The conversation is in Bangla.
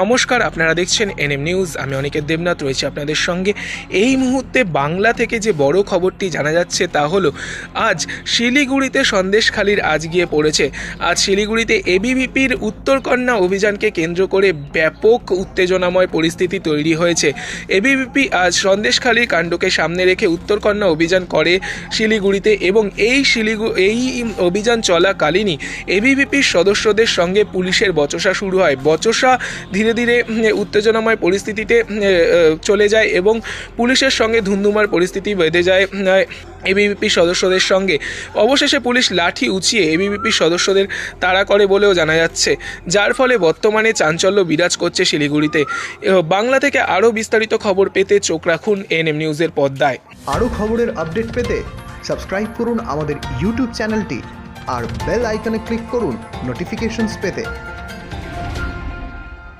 নমস্কার, আপনারা দেখছেন এনএম নিউজ। আমি অনিকেত দেবনাথ, রয়েছে আপনাদের সঙ্গে। এই মুহূর্তে বাংলা থেকে যে বড় খবরটি জানা যাচ্ছে তা হলো, আজ শিলিগুড়িতে সন্দেশখালির আজ গিয়ে পড়েছে। আজ শিলিগুড়িতে এবিভিপির উত্তরকন্যা অভিযানকে কেন্দ্র করে ব্যাপক উত্তেজনাময় পরিস্থিতি তৈরি হয়েছে। এবিভিপি আজ সন্দেশখালির কাণ্ডকে সামনে রেখে উত্তরকন্যা অভিযান করে শিলিগুড়িতে এবং এই শিলিগু, এই অভিযান চলাকালীনই এবিভিপির সদস্যদের সঙ্গে পুলিশের বচসা শুরু হয়। বচসা ধীরে ধীরে উত্তেজনাময় পরিস্থিতিতে চলে যায় এবং পুলিশের সঙ্গে ধুন্ধুমার পরিস্থিতি বেঁধে যায় এবিভিপি সদস্যদের সঙ্গে। অবশেষে পুলিশ লাঠি উঁচিয়ে এবিভিপি সদস্যদের তাড়া করে বলেও জানা যাচ্ছে, যার ফলে বর্তমানে চাঞ্চল্য বিরাজ করছে শিলিগুড়িতে। বাংলা থেকে আরও বিস্তারিত খবর পেতে চোখ রাখুন এনএম নিউজের পর্দায়। আরও খবরের আপডেট পেতে সাবস্ক্রাইব করুন আমাদের ইউটিউব চ্যানেলটি আর বেল আইকনে ক্লিক করুন নোটিফিকেশনস পেতে।